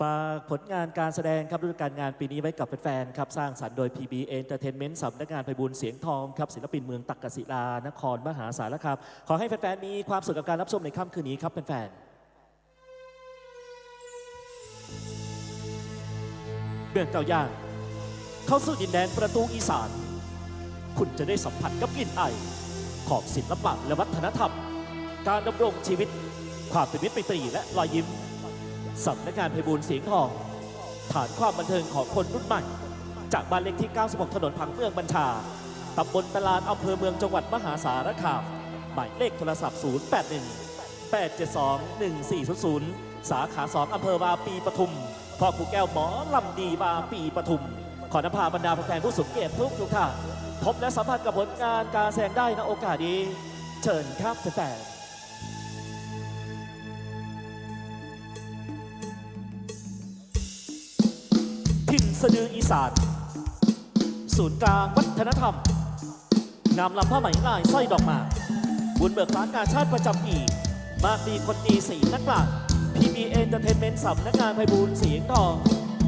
ฝากผลงานการแสดงครับฤดูกาลงานปีนี้ไว้กับแฟนๆครับสร้างสรรค์โดย PB Entertainment สำนักงานไพบูลย์เสียงทองครับศิลปินเมืองตักกศิลานครมหาสารคามขอให้แฟนๆมีความสุขกับการรับชมในค่ำคืนนี้ครับแฟนๆเมืองเก่าย่าง เข้าสู่ดินแดนประตูอีสาน คุณจะได้สัมผัสกับกลิ่นไอของศิลปะและวัฒนธรรม การดำรงชีวิต ความเป็นมิตรไมตรีและรอยยิ้ม สำนักงานไพบูลเสียงทอง ฐานความบันเทิงของคนรุ่นใหม่ จากบ้านเลขที่ 96 ถนนพังเมืองบัญชา ตำบลตลาดอำเภอเมืองจังหวัดมหาสารคาม หมายเลขโทรศัพท์ 081 872 1400 สาขา2อำเภอวาปีปทุม พ่อครูแก้วหมอลำดีวาปีปทุม ขอนำพาบรรดาแฟนผู้สูงเกียรติทุกทุกท่านพบและสัมผัสกับผลงานการแสดงได้ในโอกาสนี้ เชิญครับแฟน สะดืออีสานศูนย์กลางวัฒนธรรมงามลำผ้าไหมลายสร้อยดอกหมากบุญเบิกฟ้ากาชาติประจำปีมากดีคนดีสีนักล่า PB Entertainment สำนักงานไพบูลเสียงทอง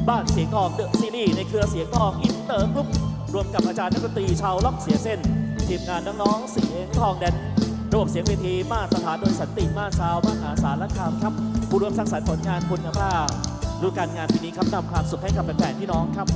บ้านเสียงทองเดอะซีรีส์ในเครือเสียงทองอินเตอร์กรุ๊ปรวมกับอาจารย์นักดนตรีชาวล็อกเสียเส้น ทีมงานน้องๆเสียงทองแดนระบบเสียงเวทีมาตรฐานโดยสันติมาซาวมหาสารคามครับผู้ร่วมสร้างสรรค์ผลงานคุณภาพ ดูการงานปีนี้ครับนำความสุขให้กับแฟนๆพี่น้องครับ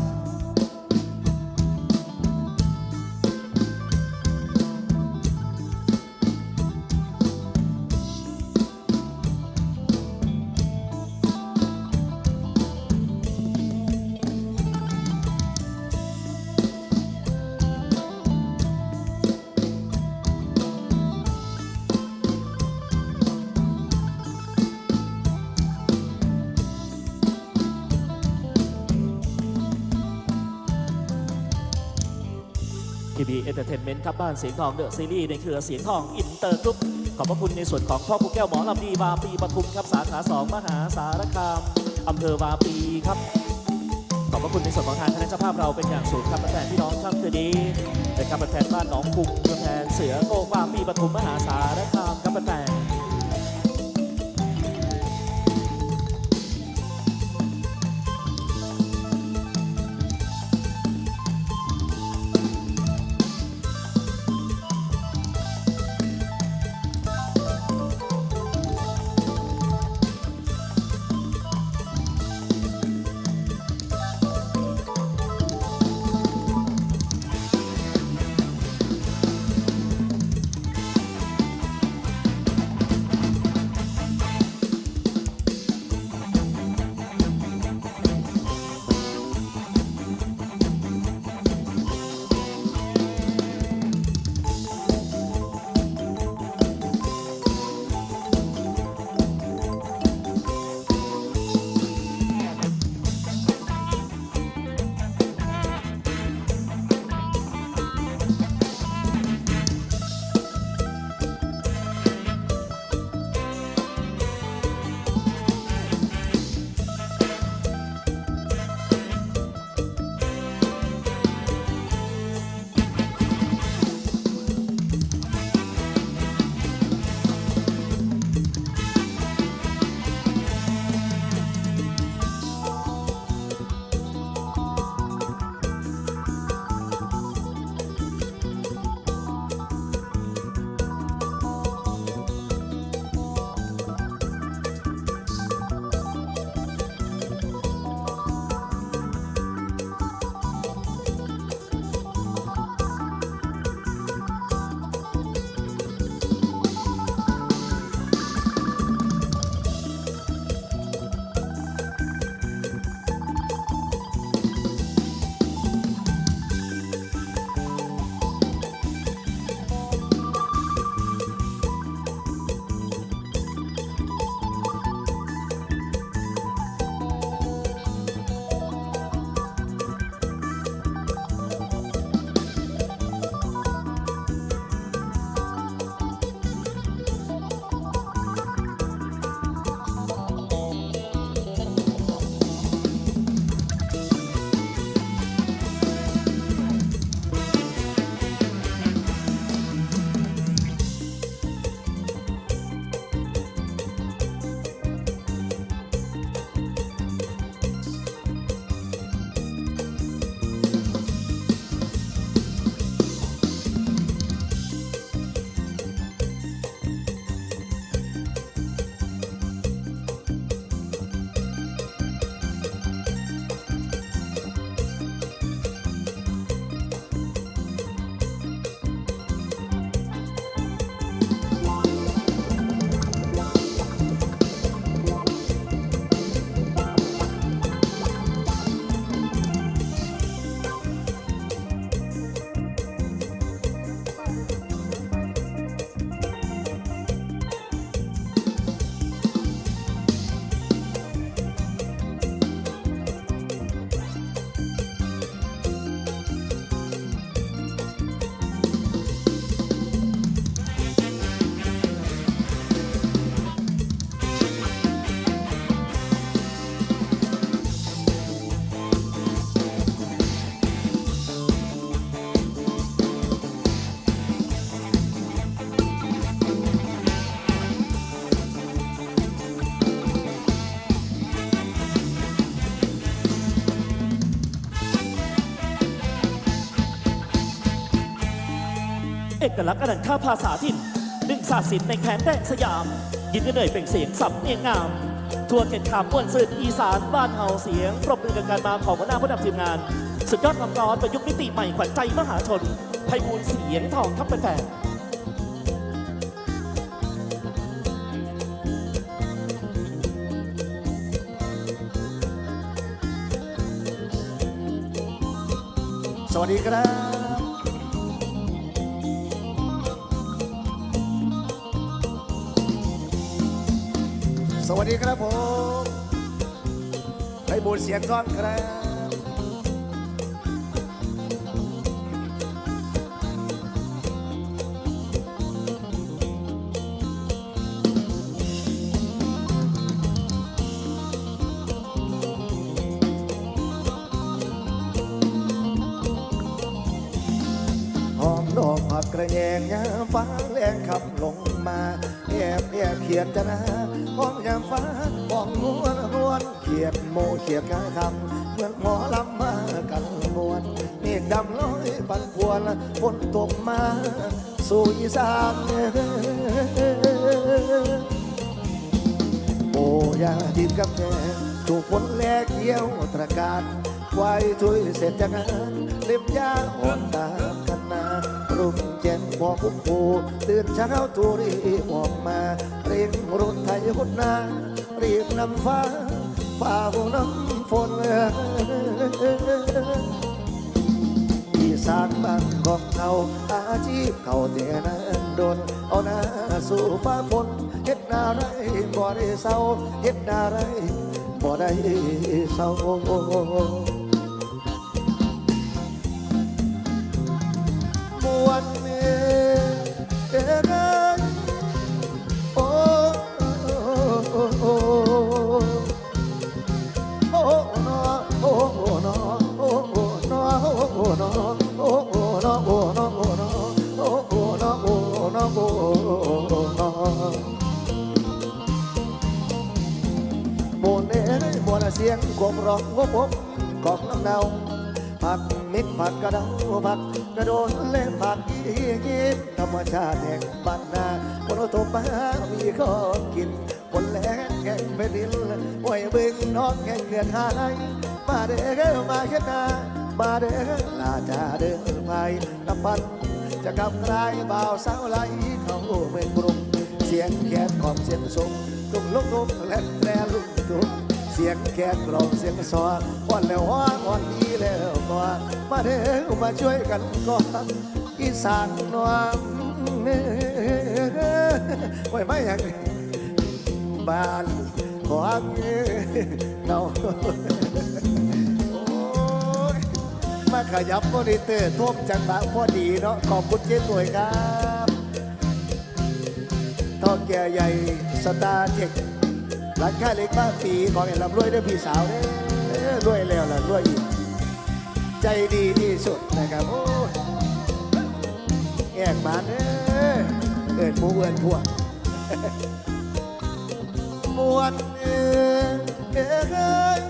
ทีบีเอนเตอร์เทนเมนต์ครับบ้านเสียงทองเดอะซีรีส์ในเครือเสียงทองอินเตอร์กรุ๊ปขอบพระคุณในส่วนของพ่อผู้แก้วหมอลำดีวาปีปทุมครับสาขาสองมหาสารคามอำเภอวาปีครับ ขอบพระคุณในส่วนของทางคณะเจ้าภาพเราเป็นอย่างสูงครับแฟนพี่น้องครับคืนนี้เป็นครับแฟนบ้านหนองกุงแฟนเสือโกวาปีปทุมมหาสาร เอกลักษณ์อนันท่าภาษาถิ่นหนึ่งศาสตร์ศิลป์ในแขนแดงสยาม ยินดีเลยเป็นเสียงสำเนียงงาม ทั่วเขตขามมวลสืบอีสานบ้านเฮาเสียง ปรบมือกับการมาของหัวหน้าผู้นำทีมงาน สุดยอดความร้อนประยุกต์มิติใหม่ขวัญใจมหาชนไพบูลเสียงทองทับเป็นแฟนสวัสดีครับ สวัสดีครับผมไอ้บูญเสียงก้อนครับหอมดอกผักกระแยงยามฟ้าแรงคำลง มาแอบแอบเขียดจะนะหอมยามฟ้ามองนวลนวลเขียดโมเขียดกาคำเหมือนหมอลำมากันมวนเมฆดำลอยปันพวนฝนตกมา สู่อีสานโอ้ยาดินกับแกถูกฝนแลกเกี่ยวตระการไว้ถุยเสร็จจากงานเล็บยาอ่อนตามกันนา รุ่งแจ้งบอกผู้ผู้ตื่นเช้าตูรีบออกมาเร่งรถไทยคนนารียบนำฟ้าฝ่าฝนน้ำฝนอีสานบ้านของเขาอาชีพเขาแต่นั้นโดนเอาหน้าสู่ฟ้าฝนเฮ็ดนาไรบ่ได้เศร้าเฮ็ดนาไรบ่ได้เศร้า เสียงกบร้องกบกกอบน้ำเนาผักมิดผักกระเดาผักกระโดนเล่ผักยีกินธรรมชาติแห่งบ้านนาคนโตมามีข้อกินคนแหลงแห่งแผ่นดินห้วยบึงนองแห่งเดือนหายมาเด้อมาเฮ็ดนามาเด้อลาจาเด้อไปน้ำมันจะกำไรบ่าวสาวไหลเขาเมืองกรุงเสียงแคนของเสียงสงตุ้มลุกตุ้มและแตรลุกตุ้ม เสียงแคนกรองเสียงซออ่อนแล้วฮ้อนอ่อนดีแล้วก็มาเด้อมาช่วยกันก่อนอีสานนวมไว้ไม่อย่างบ้านของเราโอ้ยมาขยับมอนิเตอร์ท่วมจังหวะพอดีเนาะขอบคุณเจ๊ตัวยครับท่อแก่ใหญ่สตาร์เทค ร้านค้าเล็กบ้านปีของเอ็นลำรวยด้วยพี่สาวเด้อรวยแล้วล่ะรวยอีก ใจดีที่สุดนะครับโอ้แอกบานเด้อเอินหมูเอินพวกมวนเออเอย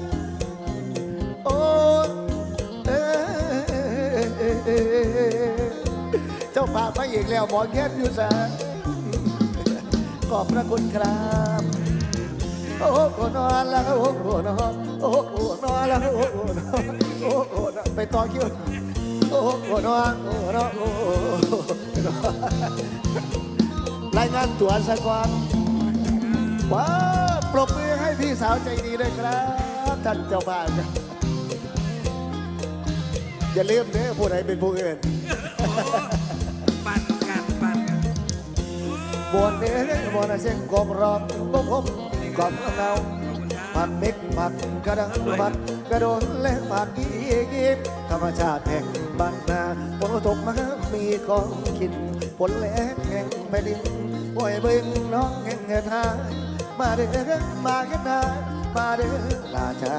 โอ้เอยเจ้าป่าพระเอกแล้วหมอแค้นอยู่สาขอบพระคุณครับ โอ้โหนอนแล้วโอ้โหนอนโอ้โหนอนแล้วโอ้โหนอนโอ้โหนอนไปต่อคิวโอ้โหนอนโอ้โหนอนโอ้โหนอนรายงานตัวสักวันว้าปรบมือให้พี่สาวใจดีด้วยครับท่านเจ้าบ้านอย่าลืมเด้อผู้ใดเป็นผู้อื่นปั่นกันปั่นกันบนเด้อบวนเสียงกบร้องกบกบ กบเราผักเม็กผักกระดังผักกระโดนและผักกีกีบธรรมชาติแห่งบ้านนาฝนตกมามีของกินฝนแหลกแห่งแผ่นดินห้วยบึงน้องแห่งเงินหายมาเด้อมาเก็นนามาเด้อราชา